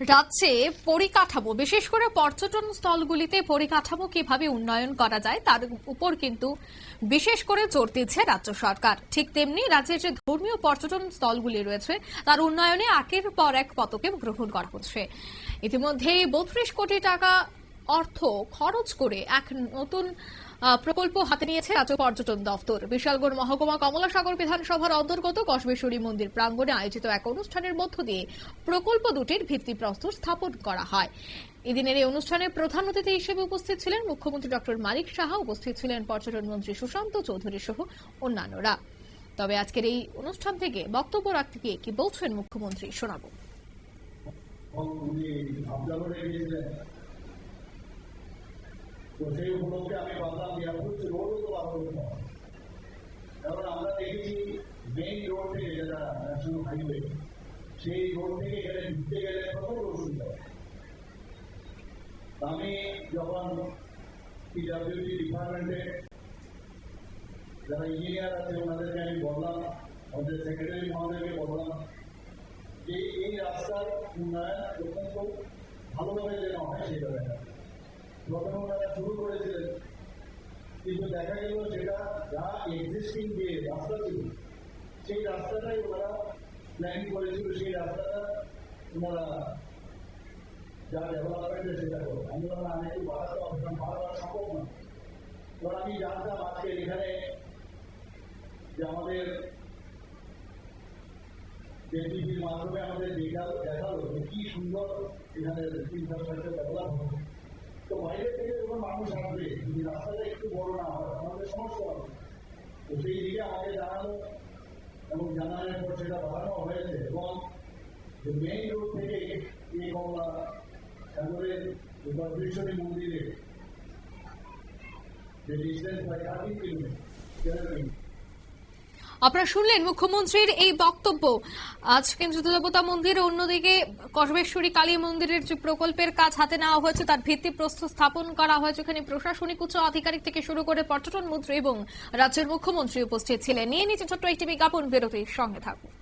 রাজ্যে পরিকাঠামো, বিশেষ করে পর্যটন স্থলগুলিতে পরিকাঠামো কীভাবে উন্নয়ন করা যায় তার উপর কিন্তু বিশেষ করে জোর দিচ্ছে রাজ্য সরকার। ঠিক তেমনি রাজ্যের যে ধর্মীয় পর্যটন স্থলগুলি রয়েছে, তার উন্নয়নে একের পর এক পদক্ষেপ গ্রহণ করা হচ্ছে। ইতিমধ্যে বত্রিশ কোটি টাকা অর্থ খরচ করে এক নতুন প্রকল্প হাতে নিয়েছে রাজ্য পর্যটন দফতর বিশালগড় মহকুমা কমলাসাগর বিধানসভার অন্তর্গত কসবেশ্বরী মন্দির প্রাঙ্গণে আয়োজিত এক অনুষ্ঠানের মধ্য দিয়ে প্রকল্প দুটির ভিত্তিপ্রস্তর স্থাপন করা হয়। এদিনের এই অনুষ্ঠানে প্রধান অতিথি হিসেবে উপস্থিত ছিলেন মুখ্যমন্ত্রী ডক্টর মানিক সাহা, উপস্থিত ছিলেন পর্যটন মন্ত্রী সুশান্ত চৌধুরী সহ অন্যান্যরা। তবে আজকের এই অনুষ্ঠান থেকে বক্তব্য রাখতে গিয়ে কি বলছেন মুখ্যমন্ত্রী শোনাবো এবং উনি আবদার করে গিয়েছিলেন তো সেই উপলক্ষে আমি ভাবলাম যে অ্যাপ্রোচ রোডও তো ভালো হতো কারণ আমরা দেখেছি মেইন রোড থেকে যেটা ন্যাশনাল হাইওয়ে সেই রোড থেকে এখানে ঢুকতে গেলে প্রচুর অসুবিধা আমি যখন পিডাব্লিউডি ডিপার্টমেন্টে যারা ইঞ্জিনিয়ার আছে, ওনাদেরকে আমি বললাম, আমাদের সেক্রেটারি মহোদয়কে বললাম যে, এই রাস্তার উন্নয়ন অত্যন্ত ভালোভাবে যেন হয় সেটা শুরু করেছিলেন। কিন্তু দেখা গেল সেটা যা এক্সিস্টিং যে রাস্তা ছিল, সেই রাস্তাটাই ওনারা প্ল্যান করেছিল, সেই রাস্তাটা ওনারা যা ডেভেলপমেন্ট সেটা করো আমি বললাম আমি একটু বাড়াতে কারণ বাড়ানো সম্ভব না। এবার আমি জানতাম আজকে এখানে যে আমাদের জেপিপির মাধ্যমে আমাদের দেখা দেখাল কি সুন্দর এখানে ইনফ্রাস্ট্রাকচার ডেভেলপ হবে তো বাইরে থেকে যখন মানুষ আসবে যদি রাস্তাটা একটু বড় না হয় আমাদের সমস্যা হবে তো সেই দিকে আমাকে জানালো এবং জানানোর পর সেটা বাড়ানো হয়েছে এবং মেইন রোড থেকে এই কমলা মন্দিরে যে ডিস্টেন্স প্রায় থার্টি কিলোমিটার আপনারা শুনলেন মুখ্যমন্ত্রীর এই বক্তব্য। আজ যুদ্ধদেবতা দেবতা মন্দির, অন্যদিকে কসবেশ্বরী কালী মন্দিরের যে প্রকল্পের কাজ হাতে নেওয়া হয়েছে, তার ভিত্তি প্রস্তুত স্থাপন করা হয়েছে। এখানে প্রশাসনিক উচ্চ আধিকারিক থেকে শুরু করে পর্যটন মন্ত্রী এবং রাজ্যের মুখ্যমন্ত্রী উপস্থিত ছিলেন। নিয়ে নিচে ছোট্ট একটি বিজ্ঞাপন বেরোতে সঙ্গে থাকুন।